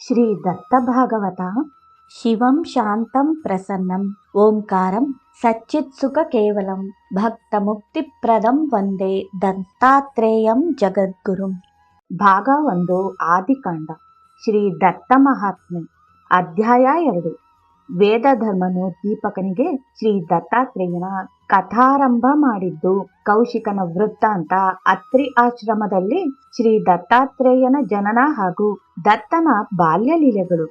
ಶ್ರೀ ದತ್ತಭಾಗವತ ಶಿವಂ ಶಾಂತಂ ಪ್ರಸನ್ನಂ ಓಂಕಾರಂ ಸಚ್ಚಿತ್ಸುಖ ಕೇವಲಂ ಭಕ್ತಮುಕ್ತಿಪ್ರದಂ ವಂದೇ ದತ್ತಾತ್ರೇಯಂ ಜಗದ್ಗುರುಂ ಭಾಗ ಒಂದು ಆದಿಕಾಂಡ ಶ್ರೀ ದತ್ತ ಮಹಾತ್ಮೆ ಅಧ್ಯಾಯ ಎರಡು ವೇದ ಧರ್ಮನು ದೀಪಕನಿಗೆ ಶ್ರೀ ದತ್ತಾತ್ರೇಯನ ಕಥಾರಂಭ ಮಾಡಿದ್ದು ಕೌಶಿಕನ ವೃತ್ತಾಂತ ಅತ್ರಿ ಆಶ್ರಮದಲ್ಲಿ ಶ್ರೀ ದತ್ತಾತ್ರೇಯನ ಜನನ ಹಾಗೂ ದತ್ತನ ಬಾಲ್ಯ ಲೀಲೆಗಳು.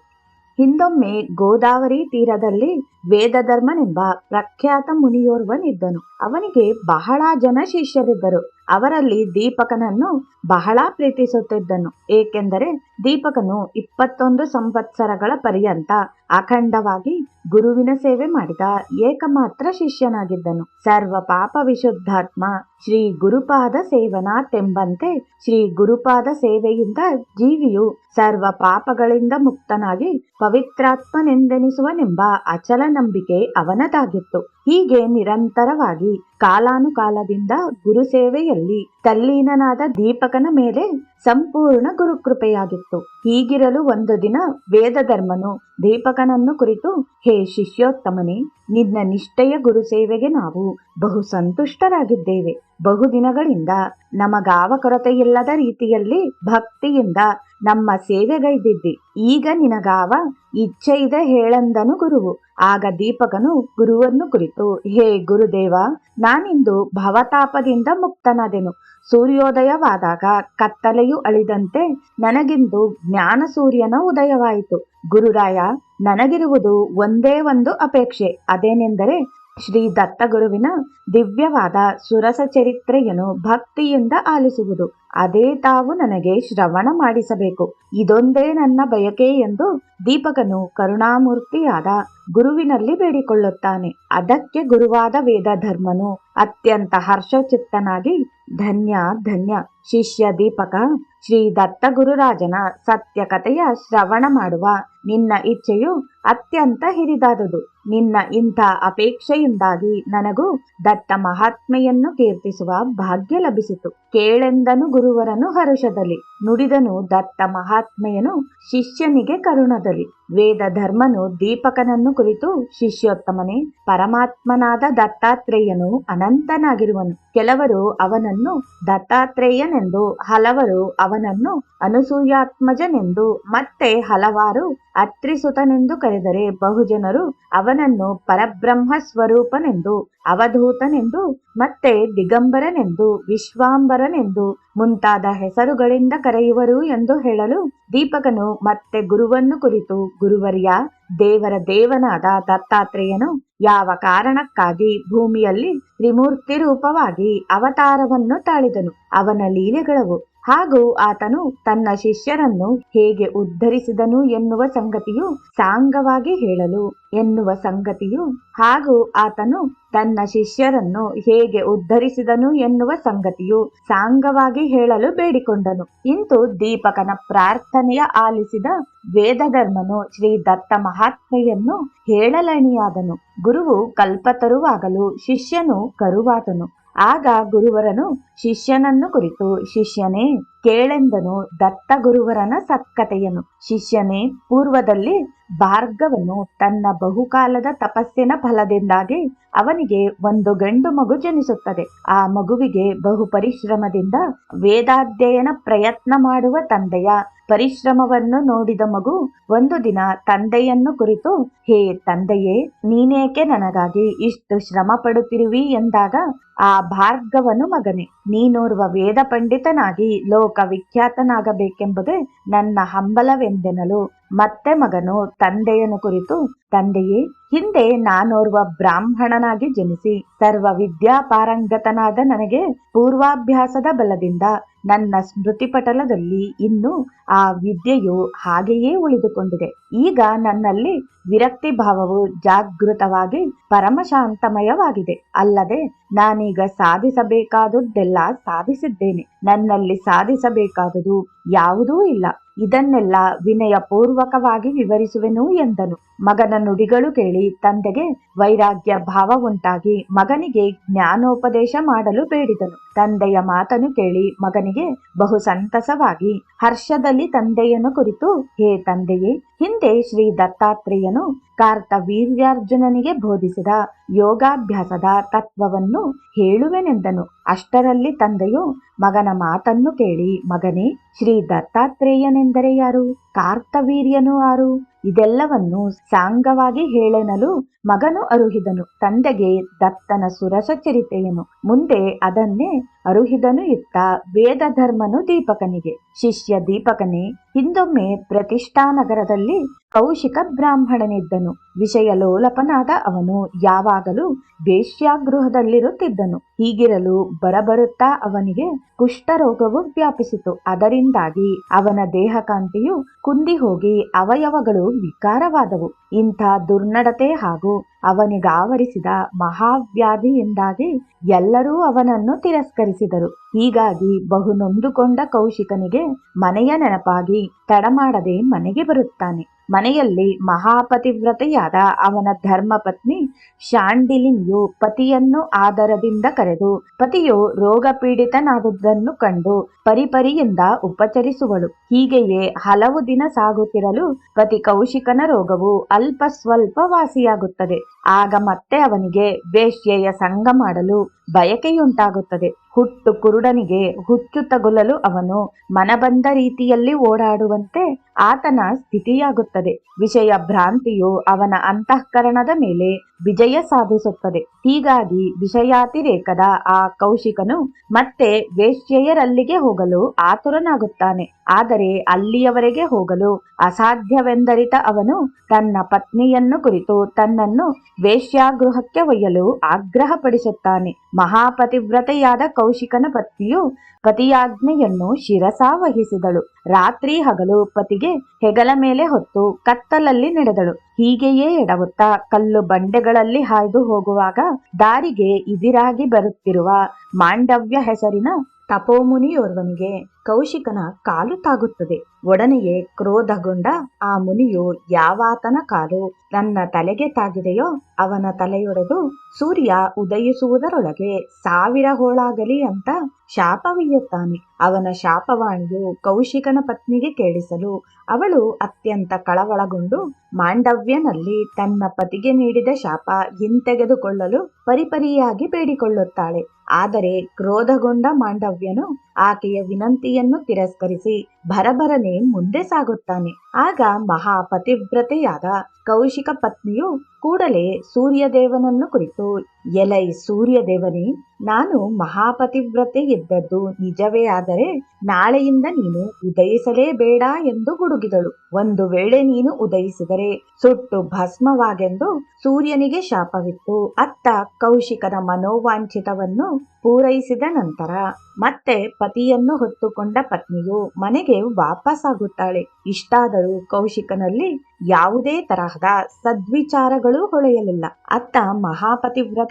ಹಿಂದೊಮ್ಮೆ ಗೋದಾವರಿ ತೀರದಲ್ಲಿ ವೇದಧರ್ಮನೆಂಬ ಪ್ರಖ್ಯಾತ ಮುನಿಯೋರ್ವನಿದ್ದನು. ಅವನಿಗೆ ಬಹಳ ಜನ ಶಿಷ್ಯರಿದ್ದರು. ಅವರಲ್ಲಿ ದೀಪಕನನ್ನು ಬಹಳ ಪ್ರೀತಿಸುತ್ತಿದ್ದನು. ಏಕೆಂದರೆ ದೀಪಕನು ಇಪ್ಪತ್ತೊಂದು ಸಂವತ್ಸರಗಳ ಪರ್ಯಂತ ಅಖಂಡವಾಗಿ ಗುರುವಿನ ಸೇವೆ ಮಾಡಿದ ಏಕಮಾತ್ರ ಶಿಷ್ಯನಾಗಿದ್ದನು. ಸರ್ವ ಪಾಪ ವಿಶುದ್ಧಾತ್ಮ ಶ್ರೀ ಗುರುಪಾದ ಸೇವನಾತೆಂಬಂತೆ ಶ್ರೀ ಗುರುಪಾದ ಸೇವೆಯಿಂದ ಜೀವಿಯು ಸರ್ವ ಪಾಪಗಳಿಂದ ಮುಕ್ತನಾಗಿ ಪವಿತ್ರಾತ್ಮನೆಂದೆನಿಸುವನೆಂಬ ಅಚಲ ನಂಬಿಕೆ ಅವನದಾಗಿತ್ತು. ಹೀಗೆ ನಿರಂತರವಾಗಿ ಕಾಲಾನುಕಾಲದಿಂದ ಗುರು ಸೇವೆಯಲ್ಲಿ ತಲ್ಲೀನನಾದ ದೀಪಕನ ಮೇಲೆ ಸಂಪೂರ್ಣ ಗುರುಕೃಪೆಯಾಗಿತ್ತು. ಹೀಗಿರಲು ಒಂದು ದಿನ ವೇದಧರ್ಮನು ದೀಪಕನನ್ನು ಕುರಿತು, ಹೇ ಶಿಷ್ಯೋತ್ತಮನೇ, ನಿನ್ನ ನಿಷ್ಠೆಯ ಗುರು ಸೇವೆಗೆ ನಾವು ಬಹು ಸಂತುಷ್ಟರಾಗಿದ್ದೇವೆ. ಬಹುದಿನಗಳಿಂದ ನಮಗಾವ ಕೊರತೆಯಿಲ್ಲದ ರೀತಿಯಲ್ಲಿ ಭಕ್ತಿಯಿಂದ ನಮ್ಮ ಸೇವೆಗೈದಿದ್ದಿ. ಈಗ ನಿನಗಾವ ಇಚ್ಛೆ ಇದೆ ಹೇಳಂದನು ಗುರುವು. ಆಗ ದೀಪಕನು ಗುರುವನ್ನು ಕುರಿತು, ಹೇ ಗುರುದೇವ, ನಾನಿಂದು ಭವತಾಪದಿಂದ ಮುಕ್ತನಾದೆನು. ಸೂರ್ಯೋದಯವಾದಾಗ ಕತ್ತಲೆಯು ಅಳಿದಂತೆ ನನಗಿಂದು ಜ್ಞಾನ ಸೂರ್ಯನ ಉದಯವಾಯಿತು. ಗುರುರಾಯ, ನನಗಿರುವುದು ಒಂದೇ ಒಂದು ಅಪೇಕ್ಷೆ. ಅದೇನೆಂದರೆ ಶ್ರೀ ದತ್ತಗುರುವಿನ ದಿವ್ಯವಾದ ಸುರಸ ಚರಿತ್ರೆಯನ್ನು ಭಕ್ತಿಯಿಂದ ಆಲಿಸುವುದು. ಅದೇ ತಾವು ನನಗೆ ಶ್ರವಣ ಮಾಡಿಸಬೇಕು. ಇದೊಂದೇ ನನ್ನ ಬಯಕೆ ಎಂದು ದೀಪಕನು ಕರುಣಾಮೂರ್ತಿಯಾದ ಗುರುವಿನಲ್ಲಿ ಬೇಡಿಕೊಳ್ಳುತ್ತಾನೆ. ಅದಕ್ಕೆ ಗುರುವಾದ ವೇದ ಧರ್ಮನು ಅತ್ಯಂತ ಹರ್ಷಚಿತ್ತನಾಗಿ ಧನ್ಯ ಧನ್ಯ ಶಿಷ್ಯ ದೀಪಕ ಶ್ರೀ ದತ್ತ ಗುರುರಾಜನ ಸತ್ಯ ಕಥೆಯ ಶ್ರವಣ ಮಾಡುವ ನಿನ್ನ ಇಚ್ಛೆಯು ಅತ್ಯಂತ ಹಿರಿದಾದುದು. ನಿನ್ನ ಇಂಥ ಅಪೇಕ್ಷೆಯಿಂದಾಗಿ ನನಗೂ ದತ್ತ ಮಹಾತ್ಮೆಯನ್ನು ಕೀರ್ತಿಸುವ ಭಾಗ್ಯ ಲಭಿಸಿತು. ಕೇಳೆಂದನು ಗುರುವರನು ಹರುಷದಲ್ಲಿ, ನುಡಿದನು ದತ್ತ ಮಹಾತ್ಮೆಯನು ಶಿಷ್ಯನಿಗೆ ಕರುಣದಲ್ಲಿ. ವೇದ ಧರ್ಮನು ದೀಪಕನನ್ನು ಕುರಿತು ಶಿಷ್ಯೋತ್ತಮನೇ, ಪರಮಾತ್ಮನಾದ ದತ್ತಾತ್ರೇಯನು ಅನಂತನಾಗಿರುವನು. ಕೆಲವರು ಅವನನ್ನು ದತ್ತಾತ್ರೇಯನೆಂದು, ಹಲವರು ಅವನನ್ನು ಅನಸೂಯಾತ್ಮಜನೆಂದು ಮತ್ತೆ ಹಲವಾರು ಅತ್ರಿಸುತನೆಂದು ಕರೆದರೆ ಬಹುಜನರು ಅವನನ್ನು ಪರಬ್ರಹ್ಮ ಸ್ವರೂಪನೆಂದು ಅವಧೂತನೆಂದು, ಮತ್ತೆ ದಿಗಂಬರನೆಂದು, ವಿಶ್ವಾಂಬರನೆಂದು ಮುಂತಾದ ಹೆಸರುಗಳಿಂದ ಕರೆಯುವರು ಎಂದು ಹೇಳಲು ದೀಪಕನು ಮತ್ತೆ ಗುರುವನ್ನು ಕುರಿತು ಗುರುವರ್ಯ ದೇವರ ದೇವನಾದ ದತ್ತಾತ್ರೇಯನು ಯಾವ ಕಾರಣಕ್ಕಾಗಿ ಭೂಮಿಯಲ್ಲಿ ತ್ರಿಮೂರ್ತಿ ರೂಪವಾಗಿ ಅವತಾರವನ್ನು ತಾಳಿದನು, ಅವನ ಲೀಲೆಗಳವು ಹಾಗೂ ಆತನು ತನ್ನ ಶಿಷ್ಯರನ್ನು ಹೇಗೆ ಉದ್ಧರಿಸಿದನು ಎನ್ನುವ ಸಂಗತಿಯು ಸಾಂಗವಾಗಿ ಹೇಳಲು ಎನ್ನುವ ಸಂಗತಿಯು ಹಾಗೂ ಆತನು ತನ್ನ ಶಿಷ್ಯರನ್ನು ಹೇಗೆ ಉದ್ಧರಿಸಿದನು ಎನ್ನುವ ಸಂಗತಿಯು ಸಾಂಗವಾಗಿ ಹೇಳಲು ಬೇಡಿಕೊಂಡನು. ಇಂತು ದೀಪಕನ ಪ್ರಾರ್ಥನೆಯ ಆಲಿಸಿದ ವೇದಧರ್ಮನು ಶ್ರೀ ದತ್ತ ಮಹಾತ್ಮೆಯನ್ನು ಹೇಳಲಣಿಯಾದನು. ಗುರುವು ಕಲ್ಪತರುವಾಗಲು ಶಿಷ್ಯನು ಕರುವಾದನು. ಆಗ ಗುರುವರನು ಶಿಷ್ಯನನ್ನು ಕುರಿತು ಶಿಷ್ಯನೇ ಕೇಳೆಂದನು ದತ್ತ ಗುರುವರನ ಸತ್ಕತೆಯನು ಶಿಷ್ಯನೇ, ಪೂರ್ವದಲ್ಲಿ ಭಾರ್ಗವನು ತನ್ನ ಬಹುಕಾಲದ ತಪಸ್ಸಿನ ಫಲದಿಂದಾಗಿ ಅವನಿಗೆ ಒಂದು ಗಂಡು ಮಗು ಜನಿಸುತ್ತದೆ. ಆ ಮಗುವಿಗೆ ಬಹು ಪರಿಶ್ರಮದಿಂದ ವೇದಾಧ್ಯಯನ ಪ್ರಯತ್ನ ಮಾಡುವ ತಂದೆಯ ಪರಿಶ್ರಮವನ್ನು ನೋಡಿದ ಮಗು ಒಂದು ದಿನ ತಂದೆಯನ್ನು ಕುರಿತು, ಹೇ ತಂದೆಯೇ, ನೀನೇಕೆ ನನಗಾಗಿ ಇಷ್ಟು ಶ್ರಮ ಪಡುತ್ತಿರುವಿ ಎಂದಾಗ, ಆ ಭಾರ್ಗವನು ಮಗನೇ ನೀನೋರ್ವ ವೇದ ಪಂಡಿತನಾಗಿ ಲೋಕ ವಿಖ್ಯಾತನಾಗಬೇಕೆಂಬುದೇ ನನ್ನ ಹಂಬಲವೆಂದೆನಲು. ಮತ್ತೆ ಮಗನು ತಂದೆಯನ್ನು ಕುರಿತು, ತಂದೆಯೇ, ಹಿಂದೆ ನಾನೋರ್ವ ಬ್ರಾಹ್ಮಣನಾಗಿ ಜನಿಸಿ, ಸರ್ವ ವಿದ್ಯಾಪಾರಂಗತನಾದ ನನಗೆ ಪೂರ್ವಾಭ್ಯಾಸದ ಬಲದಿಂದ ನನ್ನ ಸ್ಮೃತಿಪಟಲದಲ್ಲಿ ಇನ್ನು ಆ ವಿದ್ಯೆಯು ಹಾಗೆಯೇ ಉಳಿದುಕೊಂಡಿದೆ. ಈಗ ನನ್ನಲ್ಲಿ ವಿರಕ್ತಿ ಭಾವವು ಜಾಗೃತವಾಗಿ ಪರಮಶಾಂತಮಯವಾಗಿದೆ. ಅಲ್ಲದೆ ನಾನೀಗ ಸಾಧಿಸಬೇಕಾದುದೆಲ್ಲ ಸಾಧಿಸಿದ್ದೇನೆ. ನನ್ನಲ್ಲಿ ಸಾಧಿಸಬೇಕಾದುದು ಯಾವುದೂ ಇಲ್ಲ. ಇದನ್ನೆಲ್ಲ ವಿನಯಪೂರ್ವಕವಾಗಿ ವಿವರಿಸುವೆನು ಎಂದನು. ಮಗನ ನುಡಿಗಳು ಕೇಳಿ ತಂದೆಗೆ ವೈರಾಗ್ಯ ಭಾವ ಉಂಟಾಗಿ ಮಗನಿಗೆ ಜ್ಞಾನೋಪದೇಶ ಮಾಡಲು ಬೇಡಿದನು. ತಂದೆಯ ಮಾತನ್ನು ಕೇಳಿ ಮಗನಿಗೆ ಬಹು ಸಂತಸವಾಗಿ ಹರ್ಷದಲ್ಲಿ ತಂದೆಯನ್ನು ಕುರಿತು, ಹೇ ತಂದೆಯೇ ಹಿಂದೆ ಶ್ರೀ ದತ್ತಾತ್ರೇಯನು ಕಾರ್ತವೀರ್ಯಾರ್ಜುನನಿಗೆ ಬೋಧಿಸಿದ ಯೋಗಾಭ್ಯಾಸದ ತತ್ವವನ್ನು ಹೇಳುವೆನೆಂದನು. ಅಷ್ಟರಲ್ಲಿ ತಂದೆಯು ಮಗನ ಮಾತನ್ನು ಕೇಳಿ, ಮಗನೇ, ಶ್ರೀ ದತ್ತಾತ್ರೇಯನೆಂದರೆ ಯಾರು? ಕಾರ್ತವೀರ್ಯನು ಆರು. ಇದೆಲ್ಲವನ್ನು ಸಾಂಗವಾಗಿ ಹೇಳೆನಲು ಮಗನು ಅರುಹಿದನು. ತಂದೆಗೆ ದತ್ತನ ಸುರಸ ಚರಿತೆಯನು ಮುಂದೆ ಅದನ್ನೇ ಅರುಹಿದನು ಇತ್ತ ವೇದ ಧರ್ಮನು ದೀಪಕನಿಗೆ. ಶಿಷ್ಯ ದೀಪಕನೇ, ಹಿಂದೊಮ್ಮೆ ಪ್ರತಿಷ್ಠಾನಗರದಲ್ಲಿ ಕೌಶಿಕ ಬ್ರಾಹ್ಮಣನಿದ್ದನು. ವಿಷಯ ಲೋಲಪನಾದ ಅವನು ಯಾವಾಗಲೂ ವೇಶ್ಯಾಗೃಹದಲ್ಲಿರುತ್ತಿದ್ದನು ಹೀಗಿರಲು ಬರಬರುತ್ತಾ ಅವನಿಗೆ ಕುಷ್ಠರೋಗವು ವ್ಯಾಪಿಸಿತು. ಅದರಿಂದಾಗಿ ಅವನ ದೇಹಕಾಂತಿಯು ಕುಂದಿ ಹೋಗಿ ಅವಯವಗಳು ವಿಕಾರವಾದವು. ಇಂಥ ದುರ್ನಡತೆ ಹಾಗೂ ಅವನಿಗಾವರಿಸಿದ ಮಹಾವ್ಯಾಧಿಯಿಂದಾಗಿ ಎಲ್ಲರೂ ಅವನನ್ನು ತಿರಸ್ಕರಿಸಿದರು. ಹೀಗಾಗಿ ಬಹು ನೊಂದುಕೊಂಡ ಕೌಶಿಕನಿಗೆ ಮನೆಯ ನೆನಪಾಗಿ ತಡಮಾಡದೆ ಮನೆಗೆ ಬರುತ್ತಾನೆ. ಮನೆಯಲ್ಲಿ ಮಹಾಪತಿವ್ರತೆಯಾದ ಅವನ ಧರ್ಮಪತ್ನಿ ಶಾಂಡಿಲಿನಿಯು ಪತಿಯನ್ನು ಆದರದಿಂದ ಕರೆದು, ಪತಿಯು ರೋಗ ಪೀಡಿತನಾದುದನ್ನು ಕಂಡು ಪರಿಪರಿಯಿಂದ ಉಪಚರಿಸುವಳು. ಹೀಗೆಯೇ ಹಲವು ದಿನ ಸಾಗುತ್ತಿರಲು ಪತಿ ಕೌಶಿಕನ ರೋಗವು ಅಲ್ಪ ಸ್ವಲ್ಪ ವಾಸಿಯಾಗುತ್ತದೆ ಆಗ ಮತ್ತೆ ಅವನಿಗೆ ವೇಶ್ಯೆಯ ಸಂಘ ಮಾಡಲು ಬಯಕೆಯುಂಟಾಗುತ್ತದೆ. ಹುಟ್ಟು ಕುರುಡನಿಗೆ ಹುಚ್ಚು ತಗುಲಲು ಅವನು ಮನಬಂದ ರೀತಿಯಲ್ಲಿ ಓಡಾಡುವಂತೆ ಆತನ ಸ್ಥಿತಿಯಾಗುತ್ತದೆ. ವಿಷಯ ಭ್ರಾಂತಿಯು ಅವನ ಅಂತಃಕರಣದ ಮೇಲೆ ವಿಜಯ ಸಾಧಿಸುತ್ತದೆ. ಹೀಗಾಗಿ ವಿಷಯಾತಿರೇಕದ ಆ ಕೌಶಿಕನು ಮತ್ತೆ ವೇಶ್ಯೆಯರಲ್ಲಿಗೆ ಹೋಗಲು ಆತುರನಾಗುತ್ತಾನೆ. ಆದರೆ ಅಲ್ಲಿಯವರೆಗೆ ಹೋಗಲು ಅಸಾಧ್ಯವೆಂದರಿತ ಅವನು ತನ್ನ ಪತ್ನಿಯನ್ನು ಕುರಿತು ತನ್ನನ್ನು ವೇಶ್ಯಾಗೃಹಕ್ಕೆ ಒಯ್ಯಲು ಆಗ್ರಹಪಡಿಸುತ್ತಾನೆ. ಮಹಾಪತಿವ್ರತೆಯಾದ ಕೌಶಿಕನ ಪತ್ನಿಯು ಪತಿಯಾಜ್ಞೆಯನ್ನು ಶಿರಸಾವಹಿಸಿದಳು ರಾತ್ರಿ ಹಗಲು ಪತಿಗೆ ಹೆಗಲ ಮೇಲೆ ಹೊತ್ತು ಕತ್ತಲಲ್ಲಿ ನಡೆದಳು. ಹೀಗೆಯೇ ಎಡವುತ್ತಾ ಕಲ್ಲು ಬಂಡೆಗಳಲ್ಲಿ ಹಾಯ್ದು ಹೋಗುವಾಗ ದಾರಿಗೆ ಇದಿರಾಗಿ ಬರುತ್ತಿರುವ ಮಾಂಡವ್ಯ ಹೆಸರಿನ ತಪೋಮುನಿಯೋರ್ವನಿಗೆ ಕೌಶಿಕನ ಕಾಲು ತಾಗುತ್ತದೆ. ಒಡನೆಯೇ ಕ್ರೋಧಗೊಂಡ ಆ ಮುನಿಯು ಯಾವಾತನ ಕಾಲು ನನ್ನ ತಲೆಗೆ ತಾಗಿದೆಯೋ ಅವನ ತಲೆಯೊಡೆದು ಸೂರ್ಯ ಉದಯಿಸುವುದರೊಳಗೆ ಸಾವಿರ ಹೋಳಾಗಲಿ ಅಂತ ಶಾಪವೀಯುತ್ತಾನೆ ಅವನ ಶಾಪವಾಣಿಯು ಕೌಶಿಕನ ಪತ್ನಿಗೆ ಕೇಳಿಸಲು ಅವಳು ಅತ್ಯಂತ ಕಳವಳಗೊಂಡು ಮಾಂಡವ್ಯನಲ್ಲಿ ತನ್ನ ಪತಿಗೆ ನೀಡಿದ ಶಾಪ ಹಿಂತೆಗೆದುಕೊಳ್ಳಲು ಪರಿಪರಿಯಾಗಿ ಬೇಡಿಕೊಳ್ಳುತ್ತಾಳೆ. ಆದರೆ ಕ್ರೋಧಗೊಂಡ ಮಾಂಡವ್ಯನು ಆಕೆಯ ವಿನಂತಿಯನ್ನು ತಿರಸ್ಕರಿಸಿ ಭರಭರನೆ ಮುಂದೆ ಸಾಗುತ್ತಾನೆ. ಆಗ ಮಹಾಪತಿವ್ರತೆಯಾದ ಕೌಶಿಕ ಪತ್ನಿಯು ಕೂಡಲೇ ಸೂರ್ಯದೇವನನ್ನು ಕುರಿತು ಎಲೈ ಸೂರ್ಯದೇವನೇ, ನಾನು ಮಹಾಪತಿವ್ರತೆ ಇದ್ದದ್ದು ನಿಜವೇ ಆದರೆ ನಾಳೆಯಿಂದ ನೀನು ಉದಯಿಸಲೇಬೇಡ ಎಂದು ಗುಡುಗಿದಳು. ಒಂದು ವೇಳೆ ನೀನು ಉದಯಿಸಿದರೆ ಸುಟ್ಟು ಭಸ್ಮವಾಗೆಂದು ಸೂರ್ಯನಿಗೆ ಶಾಪವಿತ್ತು. ಅತ್ತ ಕೌಶಿಕನ ಮನೋವಾಂಛಿತವನ್ನು ಪೂರೈಸಿದ ನಂತರ ಮತ್ತೆ ಪತಿಯನ್ನು ಹೊತ್ತುಕೊಂಡ ಪತ್ನಿಯು ಮನೆಗೆ ವಾಪಸ್ಸಾಗುತ್ತಾಳೆ. ಇಷ್ಟಾದರೂ ಕೌಶಿಕನಲ್ಲಿ ಯಾವುದೇ ತರಹದ ಸದ್ವಿಚಾರಗಳು ಹೊಳೆಯಲಿಲ್ಲ. ಅತ್ತ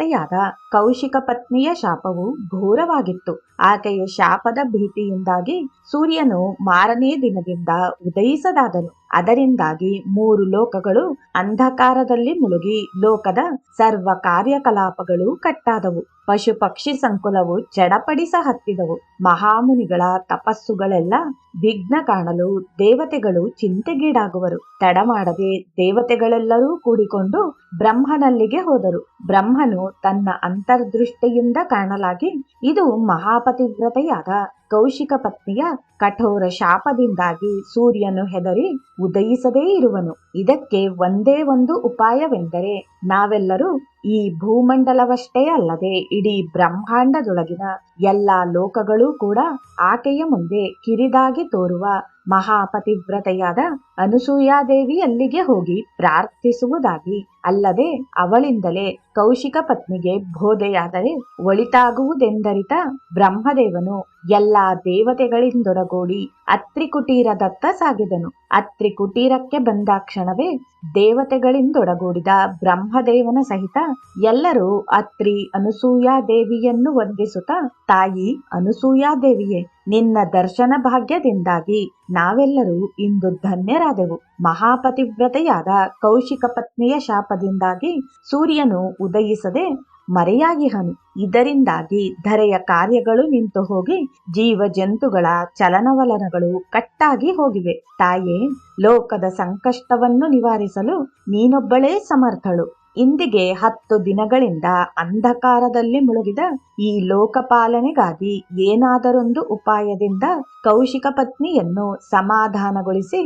ಮಹಾಪತಿವ್ರತೆಯಾದ ಕೌಶಿಕ ಪತ್ನಿಯ ಶಾಪವು ಘೋರವಾಗಿತ್ತು. ಆಕೆಯ ಶಾಪದ ಭೀತಿಯಿಂದಾಗಿ ಸೂರ್ಯನು ಮಾರನೇ ದಿನದಿಂದ ಉದಯಿಸದಾದನು. ಅದರಿಂದಾಗಿ ಮೂರು ಲೋಕಗಳು ಅಂಧಕಾರದಲ್ಲಿ ಮುಳುಗಿ ಲೋಕದ ಸರ್ವ ಕಾರ್ಯಕಲಾಪಗಳು ಕಟ್ಟಾದವು. ಪಶು ಪಕ್ಷಿ ಸಂಕುಲವು ಚಡಪಡಿಸ ಹತ್ತಿದವು ಮಹಾಮುನಿಗಳ ತಪಸ್ಸುಗಳೆಲ್ಲ ವಿಘ್ನ ಕಾಣಲು ದೇವತೆಗಳು ಚಿಂತೆಗೀಡಾಗುವರು. ತಡ ಮಾಡದೆ ದೇವತೆಗಳೆಲ್ಲರೂ ಕೂಡಿಕೊಂಡು ಬ್ರಹ್ಮನಲ್ಲಿಗೆ ಹೋದರು. ಬ್ರಹ್ಮನು ತನ್ನ ಅಂತರ್ದೃಷ್ಟಿಯಿಂದ ಕಾಣಲಾಗಿ ಇದು ಮಹಾಪತಿವ್ರತೆಯಾದ ಕೌಶಿಕ ಪತ್ನಿಯ ಕಠೋರ ಶಾಪದಿಂದಾಗಿ ಸೂರ್ಯನು ಹೆದರಿ ಉದಯಿಸದೇ ಇರುವನು. ಇದಕ್ಕೆ ಒಂದೇ ಒಂದು ಉಪಾಯವೆಂದರೆ ನಾವೆಲ್ಲರೂ ಈ ಭೂಮಂಡಲವಷ್ಟೇ ಅಲ್ಲದೆ ಇಡೀ ಬ್ರಹ್ಮಾಂಡದೊಳಗಿನ ಎಲ್ಲಾ ಲೋಕಗಳೂ ಕೂಡ ಆಕೆಯ ಮುಂದೆ ಕಿರಿದಾಗಿ ತೋರುವ ಮಹಾಪತಿವ್ರತೆಯಾದ ಅನುಸೂಯಾದೇವಿ ಅಲ್ಲಿಗೆ ಹೋಗಿ ಪ್ರಾರ್ಥಿಸುವುದಾಗಿ ಅಲ್ಲದೆ ಅವಳಿಂದಲೇ ಕೌಶಿಕ ಪತ್ನಿಗೆ ಬೋಧೆಯಾದರೆ ಒಳಿತಾಗುವುದೆಂದರಿತ ಬ್ರಹ್ಮದೇವನು ಎಲ್ಲಾ ದೇವತೆಗಳಿಂದೊಡಗೂಡಿ ಅತ್ರಿಕುಟೀರದತ್ತ ಸಾಗಿದನು. ಅತ್ರಿಕುಟೀರಕ್ಕೆ ಬಂದಾಕ್ಷಣ ತಕ್ಷಣವೇ ದೇವತೆಗಳಿಂದೊಡಗೂಡಿದ ಬ್ರಹ್ಮದೇವನ ಸಹಿತ ಎಲ್ಲರೂ ಅತ್ರಿ ಅನುಸೂಯಾದೇವಿಯನ್ನು ವಂದಿಸುತ್ತಾ, ತಾಯಿ ಅನುಸೂಯಾದೇವಿಯೇ ನಿನ್ನ ದರ್ಶನ ಭಾಗ್ಯದಿಂದಾಗಿ ನಾವೆಲ್ಲರೂ ಇಂದು ಧನ್ಯರಾದೆವು. ಮಹಾಪತಿವ್ರತೆಯಾದ ಕೌಶಿಕ ಪತ್ನಿಯ ಶಾಪದಿಂದಾಗಿ ಸೂರ್ಯನು ಉದಯಿಸದೆ ಮರೆಯಾಗಿಹನು ಇದರಿಂದಾಗಿ ಧರೆಯ ಕಾರ್ಯಗಳು ನಿಂತು ಹೋಗಿ ಜೀವ ಜಂತುಗಳ ಚಲನವಲನಗಳು ಕಟ್ಟಾಗಿ ಹೋಗಿವೆ. ತಾಯೇ, ಲೋಕದ ಸಂಕಷ್ಟವನ್ನು ನಿವಾರಿಸಲು ನೀನೊಬ್ಬಳೇ ಸಮರ್ಥಳು. ಇಂದಿಗೆ ಹತ್ತು ದಿನಗಳಿಂದ ಅಂಧಕಾರದಲ್ಲಿ ಮುಳುಗಿದ ಈ ಲೋಕಪಾಲನೆಗಾಗಿ ಏನಾದರೊಂದು ಉಪಾಯದಿಂದ ಕೌಶಿಕ ಪತ್ನಿಯನ್ನು ಸಮಾಧಾನಗೊಳಿಸಿ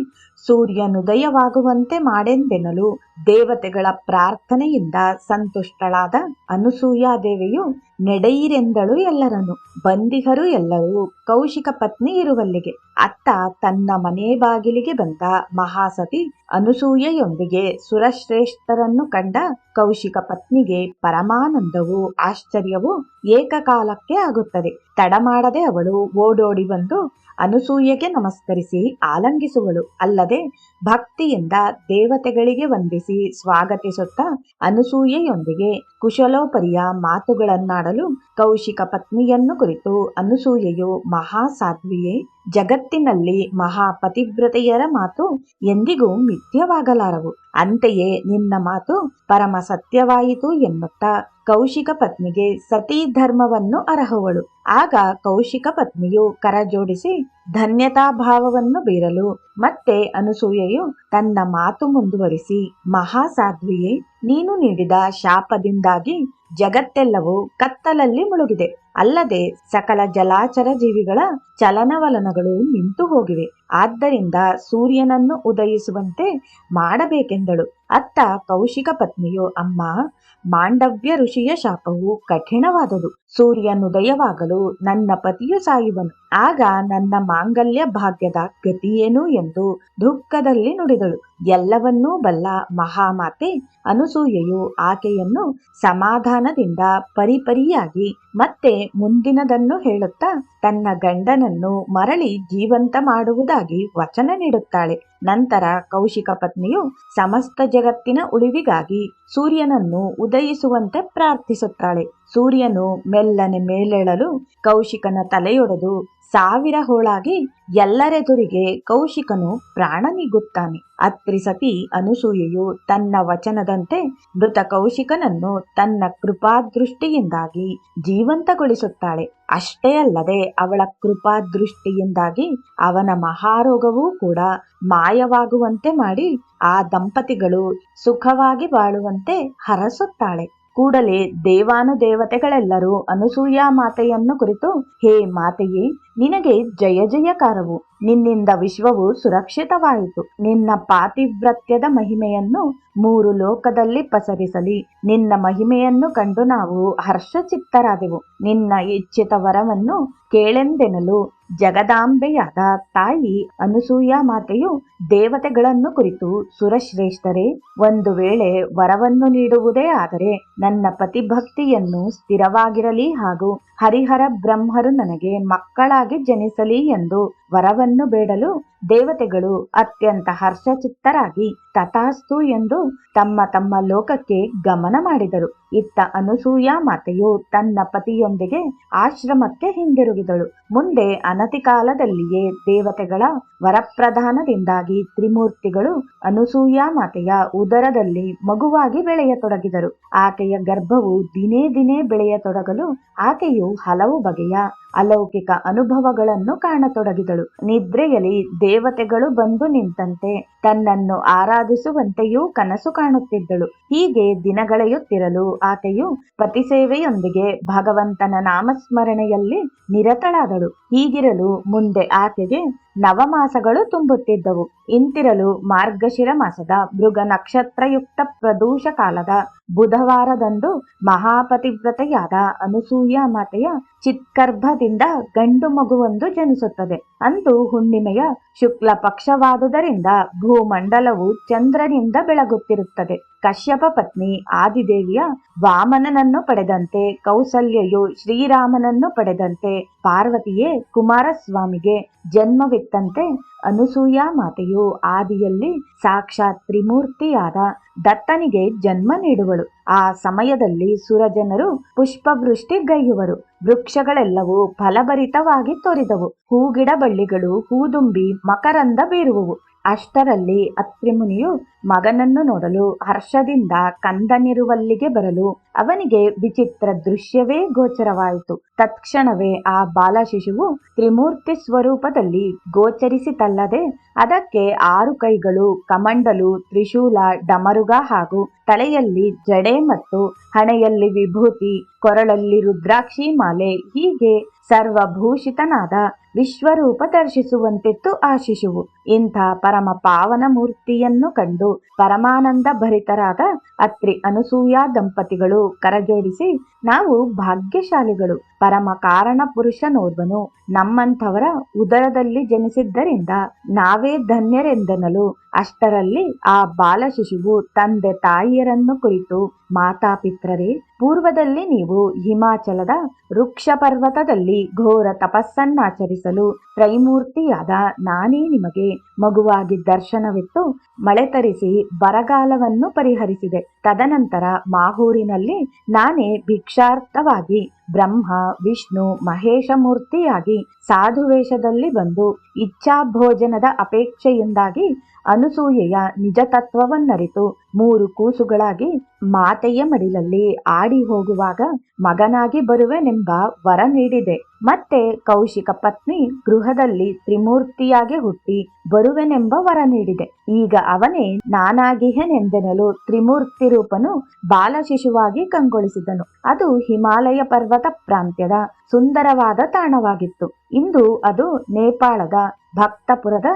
ಸೂರ್ಯನುದಯವಾಗುವಂತೆ ಮಾಡೆಂದೆನಲು ದೇವತೆಗಳ ಪ್ರಾರ್ಥನೆಯಿಂದ ಸಂತುಷ್ಟಳಾದ ಅನುಸೂಯಾದೇವಿಯು ನೆಡೆಯಿರೆಂದಳು ಎಲ್ಲರನು ಬಂದಿಗರು ಎಲ್ಲರೂ ಕೌಶಿಕ ಪತ್ನಿ ಇರುವಲ್ಲಿಗೆ. ಅತ್ತ ತನ್ನ ಮನೆ ಬಾಗಿಲಿಗೆ ಬಂದ ಮಹಾಸತಿ ಅನುಸೂಯೆಯೊಂದಿಗೆ ಸುರಶ್ರೇಷ್ಠರನ್ನು ಕಂಡ ಕೌಶಿಕ ಪತ್ನಿಗೆ ಪರಮಾನಂದವು ಆಶ್ಚರ್ಯವು ಏಕಕಾಲಕ್ಕೆ ಆಗುತ್ತದೆ. ತಡಮಾಡದೆ ಅವಳು ಓಡೋಡಿ ಬಂದು ಅನುಸೂಯೆಗೆ ನಮಸ್ಕರಿಸಿ ಆಲಂಗಿಸುವಳು. ಅಲ್ಲದೆ ಭಕ್ತಿಯಿಂದ ದೇವತೆಗಳಿಗೆ ವಂದಿಸಿ ಸ್ವಾಗತಿಸುತ್ತಾ ಅನುಸೂಯೆಯೊಂದಿಗೆ ಕುಶಲೋಪರಿಯ ಮಾತುಗಳನ್ನಾಡಲು ಕೌಶಿಕ ಪತ್ನಿಯನ್ನು ಕುರಿತು ಅನುಸೂಯೆಯು ಮಹಾಸಾಧ್ವಿಯೇ, ಜಗತ್ತಿನಲ್ಲಿ ಮಹಾಪತಿವ್ರತೆಯರ ಮಾತು ಎಂದಿಗೂ ಮಿಥ್ಯವಾಗಲಾರವು. ಅಂತೆಯೇ ನಿನ್ನ ಮಾತು ಪರಮ ಸತ್ಯವಾಯಿತು ಎನ್ನುತ್ತಾ ಕೌಶಿಕ ಪತ್ನಿಗೆ ಸತೀ ಧರ್ಮವನ್ನು ಅರ್ಹವಳು. ಆಗ ಕೌಶಿಕ ಪತ್ನಿಯು ಧನ್ಯತಾ ಭಾವವನ್ನ ಬೀರಲು ಮತ್ತೆ ಅನುಸೂಯೆಯು ತನ್ನ ಮಾತು ಮುಂದುವರಿಸಿ ಮಹಾಸಾಧ್ವಿಯೇ ನೀನು ನೀಡಿದ ಶಾಪದಿಂದಾಗಿ ಜಗತ್ತೆಲ್ಲವೂ ಕತ್ತಲಲ್ಲಿ ಮುಳುಗಿದೆ. ಅಲ್ಲದೆ ಸಕಲ ಜಲಾಚರ ಜೀವಿಗಳ ಚಲನವಲನಗಳು ನಿಂತು ಹೋಗಿವೆ. ಆದ್ದರಿಂದ ಸೂರ್ಯನನ್ನು ಉದಯಿಸುವಂತೆ ಮಾಡಬೇಕೆಂದಳು. ಅತ್ತ ಕೌಶಿಕ ಪತ್ನಿಯು, ಅಮ್ಮ, ಮಾಂಡವ್ಯ ಋಷಿಯ ಶಾಪವು ಕಠಿಣವಾದದು. ಸೂರ್ಯನುದಯವಾಗಲು ನನ್ನ ಪತಿಯು ಸಾಯುವನು. ಆಗ ನನ್ನ ಮಾಂಗಲ್ಯ ಭಾಗ್ಯದ ಗತಿಯೇನು ಎಂದು ದುಃಖದಲ್ಲಿ ನುಡಿದಳು. ಎಲ್ಲವನ್ನೂ ಬಲ್ಲ ಮಹಾಮಾತೆ ಅನುಸೂಯೆಯು ಆಕೆಯನ್ನು ಸಮಾಧಾನದಿಂದ ಪರಿಪರಿಯಾಗಿ ಮತ್ತೆ ಮುಂದಿನದನ್ನು ಹೇಳುತ್ತಾ ತನ್ನ ಗಂಡನನ್ನು ಮರಳಿ ಜೀವಂತ ಮಾಡುವುದಾಗಿ ವಚನ ನೀಡುತ್ತಾಳೆ. ನಂತರ ಕೌಶಿಕ ಪತ್ನಿಯು ಸಮಸ್ತ ಜಗತ್ತಿನ ಉಳಿವಿಗಾಗಿ ಸೂರ್ಯನನ್ನು ಉದಯಿಸುವಂತೆ ಪ್ರಾರ್ಥಿಸುತ್ತಾಳೆ. ಸೂರ್ಯನು ಮೆಲ್ಲನೆ ಮೇಲೆಳಲು ಕೌಶಿಕನ ತಲೆಯೊಡೆದು ಸಾವಿರ ಹೋಳಾಗಿ ಎಲ್ಲರೆದುರಿಗೆ ಕೌಶಿಕನು ಪ್ರಾಣ ನೀಗುತ್ತಾನೆ. ಅತ್ರಿ ಸತಿ ಅನುಸೂಯೆಯು ತನ್ನ ವಚನದಂತೆ ಮೃತ ಕೌಶಿಕನನ್ನು ತನ್ನ ಕೃಪಾದೃಷ್ಟಿಯಿಂದಾಗಿ ಜೀವಂತಗೊಳಿಸುತ್ತಾಳೆ. ಅಷ್ಟೇ ಅಲ್ಲದೆ ಅವಳ ಕೃಪಾದೃಷ್ಟಿಯಿಂದಾಗಿ ಅವನ ಮಹಾರೋಗವೂ ಕೂಡ ಮಾಯವಾಗುವಂತೆ ಮಾಡಿ ಆ ದಂಪತಿಗಳು ಸುಖವಾಗಿ ಬಾಳುವಂತೆ ಹರಸುತ್ತಾಳೆ. ಕೂಡಲೇ ದೇವಾನುದೇವತೆಗಳೆಲ್ಲರೂ ಅನುಸೂಯಾ ಮಾತೆಯನ್ನು ಕುರಿತು ಹೇ ಮಾತೆಯೇ ನಿನಗೆ ಜಯ ಜಯಕಾರವು. ನಿನ್ನಿಂದ ವಿಶ್ವವು ಸುರಕ್ಷಿತವಾಯಿತು. ನಿನ್ನ ಪಾತಿವ್ರತ್ಯದ ಮಹಿಮೆಯನ್ನು ಮೂರು ಲೋಕದಲ್ಲಿ ಪಸರಿಸಲಿ. ನಿನ್ನ ಮಹಿಮೆಯನ್ನು ಕಂಡು ನಾವು ಹರ್ಷಚಿತ್ತರಾದೆವು. ನಿನ್ನ ಇಚ್ಛಿತ ವರವನ್ನು ಕೇಳೆಂದೆನಲು. ಜಗದಾಂಬೆಯಾದ ತಾಯಿ ಅನುಸೂಯ ಮಾತೆಯು ದೇವತೆಗಳನ್ನು ಕುರಿತು, ಸುರಶ್ರೇಷ್ಠರೇ, ಒಂದು ವೇಳೆ ವರವನ್ನು ನೀಡುವುದೇ ಆದರೆ ನನ್ನ ಪತಿಭಕ್ತಿಯನ್ನು ಸ್ಥಿರವಾಗಿರಲಿ ಹಾಗೂ ಹರಿಹರ ಬ್ರಹ್ಮರು ನನಗೆ ಮಕ್ಕಳಾಗಿ ಜನಿಸಲಿ ಎಂದು ವರವನ್ನು ಬೇಡಲು ದೇವತೆಗಳು ಅತ್ಯಂತ ಹರ್ಷಚಿತ್ತರಾಗಿ ತಥಾಸ್ತು ಎಂದು ತಮ್ಮ ತಮ್ಮ ಲೋಕಕ್ಕೆ ಗಮನ ಮಾಡಿದರು. ಇತ್ತ ಅನುಸೂಯ ಮಾತೆಯು ತನ್ನ ಪತಿಯೊಂದಿಗೆ ಆಶ್ರಮಕ್ಕೆ ಹಿಂದಿರುಗಿದಳು. ಮುಂದೆ ಅನತಿಕಾಲದಲ್ಲಿಯೇ ದೇವತೆಗಳ ವರಪ್ರಧಾನದಿಂದಾಗಿ ತ್ರಿಮೂರ್ತಿಗಳು ಅನುಸೂಯ ಮಾತೆಯ ಉದರದಲ್ಲಿ ಮಗುವಾಗಿ ಬೆಳೆಯತೊಡಗಿದರು. ಆಕೆಯ ಗರ್ಭವು ದಿನೇ ದಿನೇ ಬೆಳೆಯತೊಡಗಲು ಆಕೆಯು ಹಲವು ಬಗೆಯ ಅಲೌಕಿಕ ಅನುಭವಗಳನ್ನು ಕಾಣತೊಡಗಿದಳು. ನಿದ್ರೆಯಲ್ಲಿ ದೇವತೆಗಳು ಬಂದು ನಿಂತಂತೆ. ತನ್ನನ್ನು ಆರಾಧಿಸುವಂತೆಯೂ ಕನಸು ಕಾಣುತ್ತಿದ್ದಳು. ಹೀಗೆ ದಿನಗಳೆಯುತ್ತಿರಲು ಆಕೆಯು ಪತಿ ಸೇವೆಯೊಂದಿಗೆ ಭಗವಂತನ ನಾಮಸ್ಮರಣೆಯಲ್ಲಿ ನಿರತಳಾದಳು. ಹೀಗಿರಲು ಮುಂದೆ ಆಕೆಗೆ ನವಮಾಸಗಳು ತುಂಬುತ್ತಿದ್ದವು. ಇಂತಿರಲು ಮಾರ್ಗಶಿರ ಮಾಸದ ಮೃಗ ನಕ್ಷತ್ರಯುಕ್ತ ಪ್ರದೂಷ ಕಾಲದ ಬುಧವಾರದಂದು ಮಹಾಪತಿವ್ರತೆಯಾದ ಅನುಸೂಯ ಮಾತೆಯ ಚಿತ್ಕರ್ಭದಿಂದ ಗಂಡು ಮಗುವೊಂದು ಜನಿಸುತ್ತದೆ. ಅಂದು ಹುಣ್ಣಿಮೆಯ ಶುಕ್ಲ ಪಕ್ಷವಾದುದರಿಂದ ಭೂಮಂಡಲವು ಚಂದ್ರನಿಂದ ಬೆಳಗುತ್ತಿರುತ್ತದೆ. ಕಶ್ಯಪ ಪತ್ನಿ ಆದಿದೇವಿಯ ವಾಮನನನ್ನು ಪಡೆದಂತೆ, ಕೌಸಲ್ಯೆಯು ಶ್ರೀರಾಮನನ್ನು ಪಡೆದಂತೆ ಪಾರ್ವತಿಯೇ ಕುಮಾರಸ್ವಾಮಿಗೆ ಜನ್ಮವಿತ್ತಂತೆ ಅನುಸೂಯ ಮಾತೆಯು ಆದಿಯಲ್ಲಿ ಸಾಕ್ಷಾತ್ ತ್ರಿಮೂರ್ತಿಯಾದ ದತ್ತನಿಗೆ ಜನ್ಮ ನೀಡುವಳು. ಆ ಸಮಯದಲ್ಲಿ ಸುರಜನರು ಪುಷ್ಪವೃಷ್ಟಿಗೈಯುವರು ವೃಕ್ಷಗಳೆಲ್ಲವೂ ಫಲಭರಿತವಾಗಿ ತೋರಿದವು. ಹೂಗಿಡ ಬಳ್ಳಿಗಳು ಹೂದುಂಬಿ ಮಕರಂದ ಬೀರುವುವು. ಅಷ್ಟರಲ್ಲಿ ಅತ್ರಿಮುನಿಯು ಮಗನನ್ನು ನೋಡಲು ಹರ್ಷದಿಂದ ಕಂದನಿರುವಲ್ಲಿಗೆ ಬರಲು ಅವನಿಗೆ ವಿಚಿತ್ರ ದೃಶ್ಯವೇ ಗೋಚರವಾಯಿತು. ತತ್ಕ್ಷಣವೇ ಆ ಬಾಲಶಿಶುವು ತ್ರಿಮೂರ್ತಿ ಸ್ವರೂಪದಲ್ಲಿ ಗೋಚರಿಸಿತಲ್ಲದೆ ಅದಕ್ಕೆ ಆರು ಕೈಗಳು, ಕಮಂಡಲು, ತ್ರಿಶೂಲ, ಡಮರುಗ ಹಾಗೂ ತಲೆಯಲ್ಲಿ ಜಡೆ ಮತ್ತು ಹಣೆಯಲ್ಲಿ ವಿಭೂತಿ, ಕೊರಳಲ್ಲಿ ರುದ್ರಾಕ್ಷಿ ಮಾಲೆ, ಹೀಗೆ ಸರ್ವಭೂಷಿತನಾದ ವಿಶ್ವರೂಪ ದರ್ಶಿಸುವಂತಿತ್ತು ಆ ಶಿಶುವು. ಇಂಥ ಪರಮ ಪಾವನ ಮೂರ್ತಿಯನ್ನು ಕಂಡು ಪರಮಾನಂದ ಭರಿತರಾದ ಅತ್ರಿ ಅನುಸೂಯ ದಂಪತಿಗಳು ಕರಜೋಡಿಸಿ, ನಾವು ಭಾಗ್ಯಶಾಲಿಗಳು. ಪರಮ ಕಾರಣ ಪುರುಷನೋರ್ವನು ನಮ್ಮಂಥವರ ಉದರದಲ್ಲಿ ಜನಿಸಿದ್ದರಿಂದ ನಾವೇ ಧನ್ಯರೆಂದೆನಲು. ಅಷ್ಟರಲ್ಲಿ ಆ ಬಾಲಶಿಶುವು ತಂದೆ ತಾಯಿಯರನ್ನು ಕುರಿತು, ಮಾತಾಪಿತ್ರರೇ, ಪೂರ್ವದಲ್ಲಿ ನೀವು ಹಿಮಾಚಲದ ವೃಕ್ಷ ಪರ್ವತದಲ್ಲಿ ಘೋರ ತಪಸ್ಸನ್ನಾಚರಿಸಲು ತ್ರೈಮೂರ್ತಿಯಾದ ನಾನೇ ನಿಮಗೆ ಮಗುವಾಗಿ ದರ್ಶನವಿತ್ತು ಮಳೆ ತರಿಸಿ ಬರಗಾಲವನ್ನು ಪರಿಹರಿಸಿದೆ. ತದನಂತರ ಮಾಹೂರಿನಲ್ಲಿ ನಾನೇ ಭಿಕ್ಷಾರ್ಥವಾಗಿ ಬ್ರಹ್ಮ ವಿಷ್ಣು ಮಹೇಶ ಮೂರ್ತಿಯಾಗಿ ಸಾಧುವೇಷದಲ್ಲಿ ಬಂದು ಇಚ್ಛಾಭೋಜನದ ಅಪೇಕ್ಷೆಯಿಂದಾಗಿ ಅನುಸೂಯೆಯ ನಿಜ ತತ್ವವನ್ನರಿತು ಮೂರು ಕೂಸುಗಳಾಗಿ ಮಾತೆಯ ಮಡಿಲಲ್ಲಿ ಆಡಿ ಹೋಗುವಾಗ ಮಗನಾಗಿ ಬರುವೆನೆಂಬ ವರ ನೀಡಿದೆ. ಮತ್ತೆ ಕೌಶಿಕ ಪತ್ನಿ ಗೃಹದಲ್ಲಿ ತ್ರಿಮೂರ್ತಿಯಾಗಿ ಹುಟ್ಟಿ ಬರುವೆನೆಂಬ ವರ ನೀಡಿದೆ. ಈಗ ಅವನೇ ನಾನಾಗಿಹೆನೆಂದೆನಲು ತ್ರಿಮೂರ್ತಿ ರೂಪನು ಬಾಲಶಿಶುವಾಗಿ ಕಂಗೊಳಿಸಿದನು. ಅದು ಹಿಮಾಲಯ ಪರ್ವತ ಪ್ರಾಂತ್ಯದ ಸುಂದರವಾದ ತಾಣವಾಗಿತ್ತು. ಇಂದು ಅದು ನೇಪಾಳದ ಭಕ್ತಪುರದ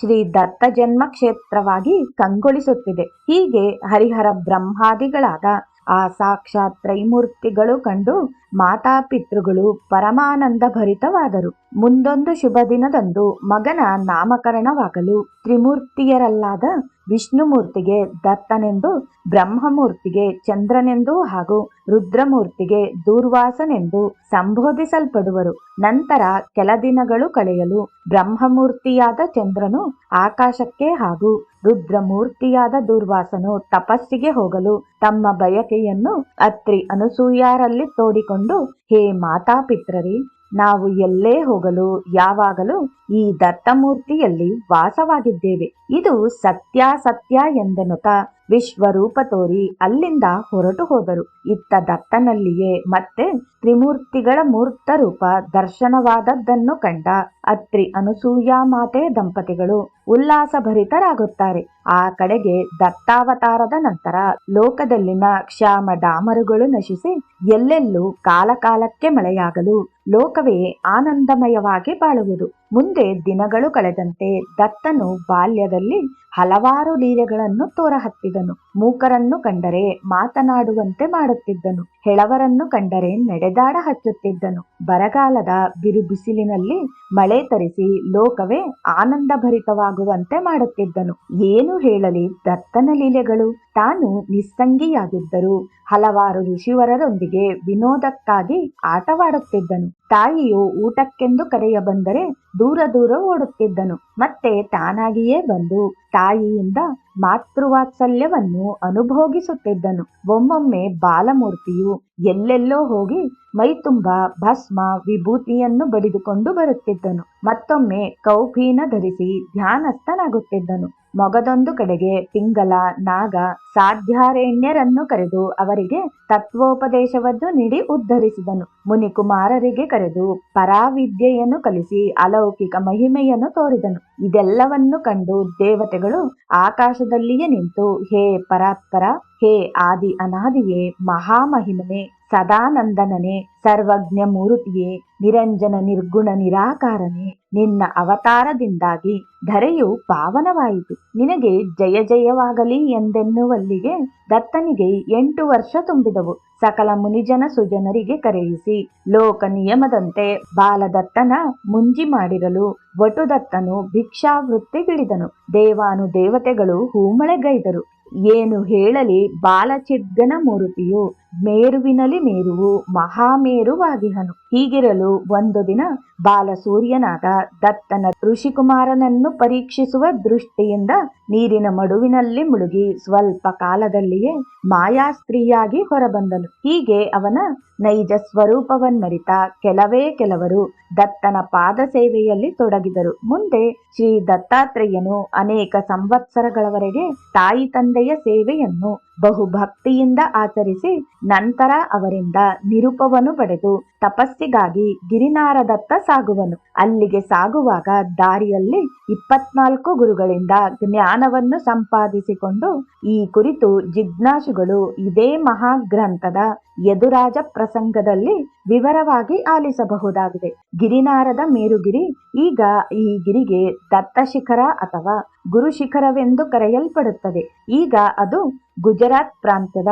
ಶ್ರೀ ದತ್ತ ಜನ್ಮ ಕ್ಷೇತ್ರವಾಗಿ ಕಂಗೊಳಿಸುತ್ತಿದೆ. ಹೀಗೆ ಹರಿಹರ ಬ್ರಹ್ಮಾದಿಗಳಾದ ಆ ಸಾಕ್ಷಾತ್ ತ್ರೈಮೂರ್ತಿಗಳು ಕಂಡು ಮಾತಾಪಿತೃಗಳು ಪರಮಾನಂದ ಭರಿತವಾದರು ಮುಂದೊಂದು ಶುಭ ದಿನದಂದು ಮಗನ ನಾಮಕರಣವಾಗಲು ತ್ರಿಮೂರ್ತಿಯರಲ್ಲಾದ ವಿಷ್ಣುಮೂರ್ತಿಗೆ ದತ್ತನೆಂದು, ಬ್ರಹ್ಮಮೂರ್ತಿಗೆ ಚಂದ್ರನೆಂದು ಹಾಗೂ ರುದ್ರಮೂರ್ತಿಗೆ ದೂರ್ವಾಸನೆಂದು ಸಂಬೋಧಿಸಲ್ಪಡುವರು. ನಂತರ ಕೆಲ ದಿನಗಳು ಕಳೆಯಲು ಬ್ರಹ್ಮಮೂರ್ತಿಯಾದ ಚಂದ್ರನು ಆಕಾಶಕ್ಕೆ ಹಾಗೂ ರುದ್ರಮೂರ್ತಿಯಾದ ದೂರ್ವಾಸನು ತಪಸ್ಸಿಗೆ ಹೋಗಲು ತಮ್ಮ ಬಯಕೆಯನ್ನು ಅತ್ರಿ ಅನಸೂಯಾರಲ್ಲಿ ತೋಡಿಕೊಂಡು ಹೇ ಮಾತಾಪಿತ್ರರಿ ನಾವು ಎಲ್ಲೇ ಹೋಗಲು, ಯಾವಾಗಲೂ ಈ ದತ್ತಮೂರ್ತಿಯಲ್ಲಿ ವಾಸವಾಗಿದ್ದೇವೆ. ಇದು ಸತ್ಯ ಎಂದೆನುತ ವಿಶ್ವರೂಪ ತೋರಿ ಅಲ್ಲಿಂದ ಹೊರಟು ಹೋದರು. ಇತ್ತ ದತ್ತನಲ್ಲಿಯೇ ಮತ್ತೆ ತ್ರಿಮೂರ್ತಿಗಳ ಮೂರ್ತ ರೂಪ ದರ್ಶನವಾದದ್ದನ್ನು ಕಂಡ ಅತ್ರಿ ಅನುಸೂಯಾ ಮಾತೆ ದಂಪತಿಗಳು ಉಲ್ಲಾಸಭರಿತರಾಗುತ್ತಾರೆ. ಆ ಕಡೆಗೆ ದತ್ತಾವತಾರದ ನಂತರ ಲೋಕದಲ್ಲಿನ ಕ್ಷಾಮ ಡಾಮರುಗಳು ನಶಿಸಿ ಎಲ್ಲೆಲ್ಲೂ ಕಾಲಕಾಲಕ್ಕೆ ಮಳೆಯಾಗಲು ಲೋಕವೇ ಆನಂದಮಯವಾಗಿ ಬಾಳುವುದು. ಮುಂದೆ ದಿನಗಳು ಕಳೆದಂತೆ ದತ್ತನು ಬಾಲ್ಯದಲ್ಲಿ ಹಲವಾರು ಲೀಲೆಗಳನ್ನು ತೋರಹತ್ತಿದನು. ಮೂಕರನ್ನು ಕಂಡರೆ ಮಾತನಾಡುವಂತೆ ಮಾಡುತ್ತಿದ್ದನು. ಹೆಳವರನ್ನು ಕಂಡರೆ ನಡೆದಾಡ ಹಚ್ಚುತ್ತಿದ್ದನು. ಬರಗಾಲದ ಬಿರುಬಿಸಿಲಿನಲ್ಲಿ ಮಳೆ ತರಿಸಿ ಲೋಕವೇ ಆನಂದ ಭರಿತವಾಗುವಂತೆ ಮಾಡುತ್ತಿದ್ದನು. ಏನು ಹೇಳಲಿ ದತ್ತನ ಲೀಲೆಗಳು? ತಾನು ನಿಸ್ಸಂಗಿಯಾಗಿದ್ದರೂ ಹಲವಾರು ಋಷಿವರರೊಂದಿಗೆ ವಿನೋದಕ್ಕಾಗಿ ಆಟವಾಡುತ್ತಿದ್ದನು. ತಾಯಿಯು ಊಟಕ್ಕೆಂದು ಕರೆಯ ಬಂದರೆ ದೂರ ದೂರ ಓಡುತ್ತಿದ್ದನು. ಮತ್ತೆ ತಾನಾಗಿಯೇ ಬಂದು ತಾಯಿಯಿಂದ ಮಾತೃವಾತ್ಸಲ್ಯವನ್ನು ಅನುಭೋಗಿಸುತ್ತಿದ್ದನು. ಒಮ್ಮೊಮ್ಮೆ ಬಾಲಮೂರ್ತಿಯು ಎಲ್ಲೆಲ್ಲೋ ಹೋಗಿ ಮೈತುಂಬ ಭಸ್ಮ, ವಿಭೂತಿಯನ್ನು ಬಡಿದುಕೊಂಡು ಬರುತ್ತಿದ್ದನು. ಮತ್ತೊಮ್ಮೆ ಕೌಪೀನ ಧರಿಸಿ ಧ್ಯಾನಸ್ಥನಾಗುತ್ತಿದ್ದನು. ಮೊಗದೊಂದು ಕಡೆಗೆ ಪಿಂಗಲ, ನಾಗ, ಸಾಧ್ಯಾರಣ್ಯರನ್ನು ಕರೆದು ಅವರಿಗೆ ತತ್ವೋಪದೇಶವನ್ನು ನೀಡಿ ಉದ್ಧರಿಸಿದನು. ಮುನಿಕುಮಾರರಿಗೆ ಕರೆದು ಪರಾವಿದ್ಯೆಯನ್ನು ಕಲಿಸಿ ಅಲೌಕಿಕ ಮಹಿಮೆಯನ್ನು ತೋರಿದನು. ಇದೆಲ್ಲವನ್ನು ಕಂಡು ದೇವತೆಗಳು ಆಕಾಶದಲ್ಲಿಯೇ ನಿಂತು, ಹೇ ಪರಾತ್ಪರ ಹೇ ಆದಿ ಅನಾದಿಯೇ, ಮಹಾಮಹಿಮನೆ, ಸದಾನಂದನನೆ ಸರ್ವಜ್ಞ ಮೂರುತಿಯೇ ನಿರಂಜನ ನಿರ್ಗುಣ ನಿರಾಕಾರನೆ, ನಿನ್ನ ಅವತಾರದಿಂದಾಗಿ ಧರೆಯು ಪಾವನವಾಯಿತು. ನಿನಗೆ ಜಯ ಜಯವಾಗಲಿ ಎಂದೆನ್ನುವಲ್ಲಿಗೆ ದತ್ತನಿಗೆ ಎಂಟು ವರ್ಷ ತುಂಬಿದವು. ಸಕಲ ಮುನಿಜನ ಸುಜನರಿಗೆ ಕರೆಯಿಸಿ, ಲೋಕ ನಿಯಮದಂತೆ ಬಾಲದತ್ತನ ಮುಂಜಿ ಮಾಡಿರಲು ವಟುದತ್ತನು ಭಿಕ್ಷಾವೃತ್ತಿಗಿಳಿದನು. ದೇವಾನು ದೇವತೆಗಳು ಹೂಮಳೆಗೈದರು. ಏನು ಹೇಳಲಿ ಬಾಲಚಿದ್ಗನ ಮೂರುತಿಯು. ಮೇರುವಿನಲಿ ಮೇರುವು, ಮಹಾಮೇರುವಾಗಿಹನು. ಹೀಗಿರಲು ಒಂದು ದಿನ ಬಾಲಸೂರ್ಯನಾದ ದತ್ತನ ಋಷಿಕುಮಾರನನ್ನು ಪರೀಕ್ಷಿಸುವ ದೃಷ್ಟಿಯಿಂದ ನೀರಿನ ಮಡುವಿನಲ್ಲಿ ಮುಳುಗಿ ಸ್ವಲ್ಪ ಕಾಲದಲ್ಲಿಯೇ ಮಾಯಾಸ್ತ್ರೀಯಾಗಿ ಹೊರಬಂದನು. ಹೀಗೆ ಅವನ ನೈಜ ಸ್ವರೂಪವನ್ನರಿತ ಕೆಲವೇ ಕೆಲವರು ದತ್ತನ ಪಾದ ಸೇವೆಯಲ್ಲಿ ತೊಡಗಿದರು. ಮುಂದೆ ಶ್ರೀ ದತ್ತಾತ್ರೇಯನು ಅನೇಕ ಸಂವತ್ಸರಗಳವರೆಗೆ ತಾಯಿ ತಂದೆಯ ಸೇವೆಯನ್ನು ಬಹುಭಕ್ತಿಯಿಂದ ಆಚರಿಸಿ ನಂತರ ಅವರಿಂದ ನಿರೂಪವನ್ನು ಪಡೆದು ತಪಸ್ಸಿಗಾಗಿ ಗಿರಿನಾರದತ್ತ ಸಾಗುವನು. ಅಲ್ಲಿಗೆ ಸಾಗುವಾಗ ದಾರಿಯಲ್ಲಿ ಇಪ್ಪತ್ನಾಲ್ಕು ಗುರುಗಳಿಂದ ಜ್ಞಾನವನ್ನು ಸಂಪಾದಿಸಿಕೊಂಡು ಈ ಕುರಿತು ಜಿಜ್ಞಾಸುಗಳು ಇದೇ ಮಹಾಗ್ರಂಥದ ಯದುರಾಜ ಪ್ರಸಂಗದಲ್ಲಿ ವಿವರವಾಗಿ ಆಲಿಸಬಹುದಾಗಿದೆ. ಗಿರಿನಾರದ ಮೇರುಗಿರಿ ಈಗ ಈ ಗಿರಿಗೆ ದತ್ತಶಿಖರ ಅಥವಾ ಗುರುಶಿಖರವೆಂದು ಕರೆಯಲ್ಪಡುತ್ತದೆ. ಈಗ ಅದು ಗುಜರಾತ್ ಪ್ರಾಂತ್ಯದ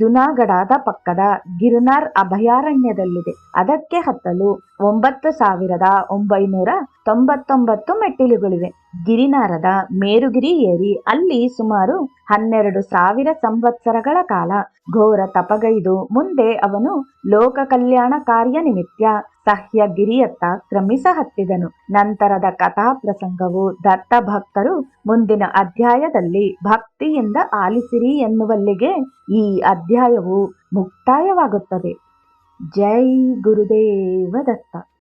ಜುನಾಗಢದ ಪಕ್ಕದ ಗಿರ್ನಾರ್ ಅಭಯಾರಣ್ಯದಲ್ಲಿದೆ. ಅದಕ್ಕೆ ಹತ್ತಲು ಒಂಬತ್ತು ಸಾವಿರದ ಒಂಬೈನೂರ ತೊಂಬತ್ತೊಂಬತ್ತು ಮೆಟ್ಟಿಲುಗಳಿವೆ. ಗಿರಿನಾರದ ಮೇರುಗಿರಿ ಏರಿ ಅಲ್ಲಿ ಸುಮಾರು ಹನ್ನೆರಡು ಸಾವಿರ ಸಂವತ್ಸರಗಳ ಕಾಲ ಘೋರ ತಪಗೈದು ಮುಂದೆ ಅವನು ಲೋಕ ಕಲ್ಯಾಣ ಕಾರ್ಯ ನಿಮಿತ್ತ ಸಹ್ಯಗಿರಿಯತ್ತ ಕ್ರಮಿಸ ಹತ್ತಿದನು. ನಂತರದ ಕಥಾ ಪ್ರಸಂಗವು ದತ್ತ ಭಕ್ತರು ಮುಂದಿನ ಅಧ್ಯಾಯದಲ್ಲಿ ಭಕ್ತಿಯಿಂದ ಆಲಿಸಿರಿ ಎನ್ನುವಲ್ಲಿಗೆ ಈ ಅಧ್ಯಾಯವು ಮುಕ್ತಾಯವಾಗುತ್ತದೆ. ಜೈ ಗುರುದೇವ ದತ್ತ